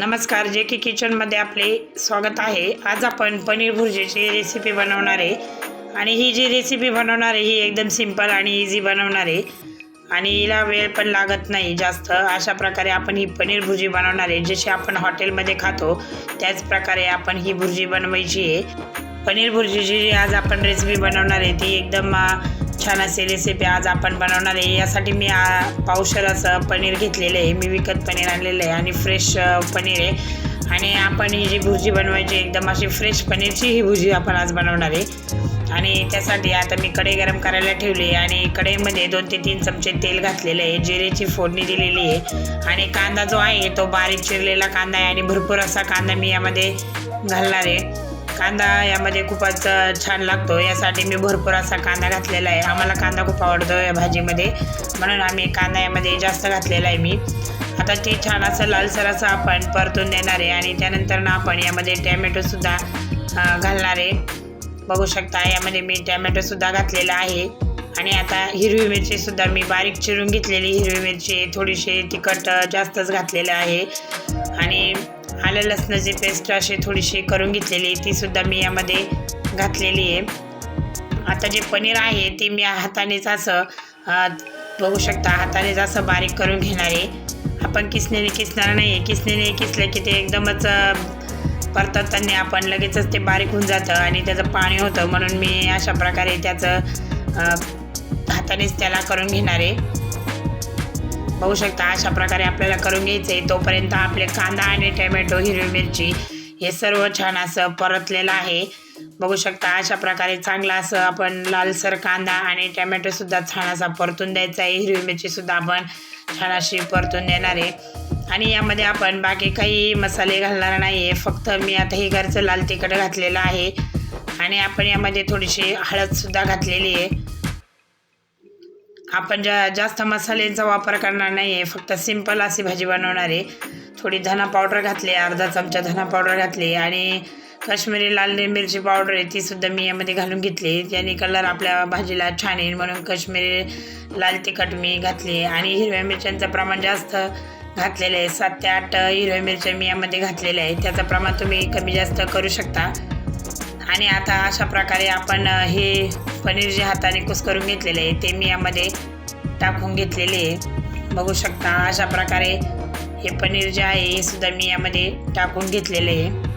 नमस्कार जे की किचनमध्ये आपले स्वागत आहे. आज आपण पनीर भुर्जीची रेसिपी बनवणार आहे. आणि ही जी रेसिपी बनवणार आहे ही एकदम सिंपल आणि इझी बनवणार आहे. आणि हिला वेळ पण लागत नाही जास्त. अशा प्रकारे आपण ही पनीर भुर्जी बनवणार आहे जशी आपण हॉटेलमध्ये खातो त्याच प्रकारे आपण ही भुर्जी बनवायची आहे. पनीर भुर्जीची जी आज आपण रेसिपी बनवणार आहे ती एकदम छान अशी रेसिपी आज आपण बनवणार आहे. यासाठी मी आ, पावशर असं पनीर घेतलेलं आहे. मी विकत पनीर आणलेलं आहे आणि फ्रेश पनीर आहे. आणि आपण ही जी भुर्जी बनवायची एकदम अशी फ्रेश पनीरची ही भुर्जी आपण आज बनवणार आहे. आणि त्यासाठी आता मी कढई गरम करायला ठेवली आणि कढईमध्ये दोन ते तीन चमचे तेल घातलेले आहे. जिरेची फोडणी दिलेली आहे. आणि कांदा जो आहे तो बारीक चिरलेला कांदा आहे आणि भरपूर असा कांदा मी यामध्ये घालणार आहे. कांदा यामध्ये खूपच छान लागतो. यासाठी मी भरपूर असा कांदा घातलेला आहे. आम्हाला कांदा खूप आवडतो या भाजीमध्ये. म्हणून आम्ही कांदा यामध्ये जास्त घातलेला आहे मी. आता ते छान असं लालसर असं आपण परतून देणार आहे आणि त्यानंतर ना आपण यामध्ये टॅमॅटोसुद्धा घालणार आहे. बघू शकता यामध्ये मी टॅमॅटोसुद्धा घातलेला आहे. आणि आता हिरवी मिरचीसुद्धा मी बारीक चिरून घेतलेली. हिरवी मिरची थोडीशी तिखट जास्तच घातलेलं आहे. आणि आलं लसणाची पेस्ट अशी थोडीशी करून घेतलेली ती सुद्धा मी यामध्ये घातलेली आहे. आता जे पनीर आहे ते मी हातानेच असं बघू शकता हातानेच असं बारीक करून घेणार आहे. आपण किसनेने किसणार नाही आहे किसनेने किसलं की ते एकदमच परतताना आपण लगेचच ते बारीक होऊन जातं आणि त्याचं पाणी होतं म्हणून मी अशा प्रकारे त्याचं हातानेच त्याला करून घेणार आहे. बघू शकता अशा प्रकारे आपल्याला करून घ्यायचं आहे तोपर्यंत आपले कांदा आणि टोमॅटो हिरवी मिरची हे सर्व छान असं परतलेलं आहे. बघू शकता अशा प्रकारे चांगला असं आपण लालसर कांदा आणि टोमॅटोसुद्धा छान असा परतून द्यायचा आहे हिरवी मिरचीसुद्धा आपण छान अशी परतून देणार आहे. आणि यामध्ये आपण बाकी काही मसाले घालणार नाही आहे फक्त मी आता हे घरचं लाल तिखट घातलेलं आहे. आणि आपण यामध्ये थोडीशी हळदसुद्धा घातलेली आहे. आपण ज्या जास्त मसाल्यांचा वापर करणार नाही आहे फक्त सिंपल अशी भाजी बनवणार आहे. थोडी धना पावडर घातली अर्धा चमचा धना पावडर घातली आणि काश्मीरी लाल मिरची पावडर आहे तीसुद्धा मी यामध्ये घालून घेतली. त्याने कलर आपल्या भाजीला छान येईल म्हणून काश्मीरी लाल तिखट मी घातली आणि हिरव्या मिरच्यांचं प्रमाण जास्त घातलेलं आहे. सात ते आठ हिरव्या मिरच्या मी यामध्ये घातलेल्या आहे त्याचं प्रमाण तुम्ही कमी जास्त करू शकता. आणि आता अशा प्रकारे आपण हे पनीर जे हाताने कुस करून घेतलेले आहे ते मी यामध्ये टाकून घेतलेले आहे. बघू शकता अशा प्रकारे हे पनीर जे आहे हे सुद्धा मी यामध्ये टाकून घेतलेले आहे.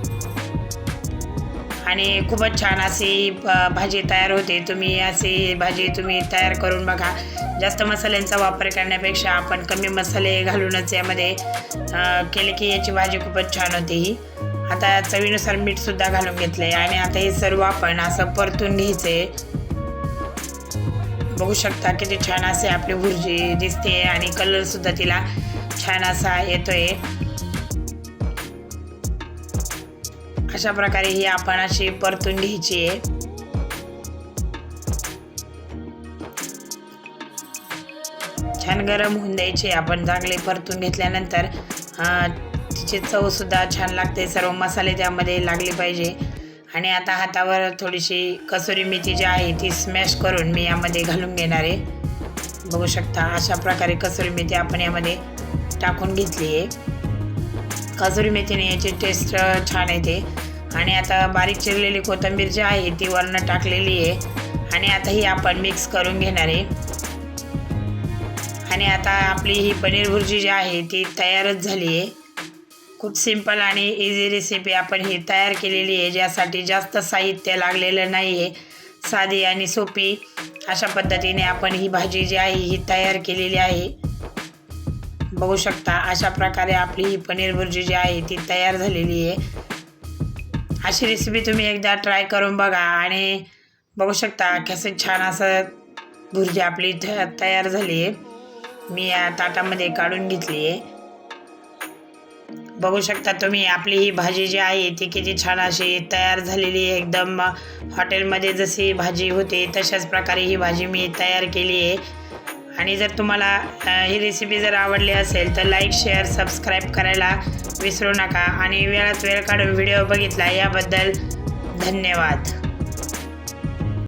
आणि खूपच छान अशी भाजी तयार होते. तुम्ही अशी भाजी तुम्ही तयार करून बघा. जास्त मसाल्यांचा वापर करण्यापेक्षा आपण कमी मसाले घालूनच यामध्ये केले की याची भाजी खूपच छान होते ही. आता चवीनुसार मीठसुद्धा घालून घेतलंय. आणि आता हे सर्व आपण असं परतून घ्यायचे बघू शकता किती छान असे आपली भुर्जी दिसते आणि कलरसुद्धा तिला छान असा येतोय. अशा प्रकारे ही आपण अशी परतून घ्यायची आहे छान गरम होऊन द्यायची आपण चांगले परतून घेतल्यानंतर अं, चवसुद्धा छान लागते. सर्व मसाले त्यामध्ये लागले पाहिजे. आणि आता हातावर थोडीशी कसुरी मेथी जी आहे ती स्मॅश करून मी यामध्ये घालून घेणार आहे. बघू शकता अशा प्रकारे कसुरी मेथी आपण यामध्ये टाकून घेतली आहे. कसुरी मेथीने याची टेस्ट छान येते. आणि आता बारीक चिरलेली कोथिंबीर जी आहे ती वरनं टाकलेली आहे. आणि आता ही आपण मिक्स करून घेणार आहे. आणि आता आपली ही पनीर भुर्जी जी आहे ती तयारच झाली आहे. खूप सिंपल आणि इझी रेसिपी आपण ही तयार केलेली आहे ज्यासाठी जास्त साहित्य लागलेलं नाही आहे साधी आणि सोपी. अशा पद्धतीने आपण ही भाजी जी आहे ही तयार केलेली आहे. बघू शकता अशा प्रकारे आपली ही पनीर भुर्जी जी आहे ती तयार झालेली आहे. अशी रेसिपी तुम्ही एकदा ट्राय करून बघा आणि बघू शकता कसं छान असं भुर्जी आपली तयार झाली आहे. मी या ताटामध्ये काढून घेतली आहे. बघू शकता तुम्ही आपली ही भाजी जी आहे ती किती छान अशी तयार झालेली आहे. एकदम हॉटेलमध्ये जशी भाजी होते तशाच प्रकारे ही भाजी मी तयार केली आहे. आणि जर तुम्हाला ही रेसिपी जर आवडली असेल तर लाईक शेअर सबस्क्राईब करायला विसरू नका. आणि वेळात वेळ काढून व्हिडिओ बघितला याबद्दल धन्यवाद.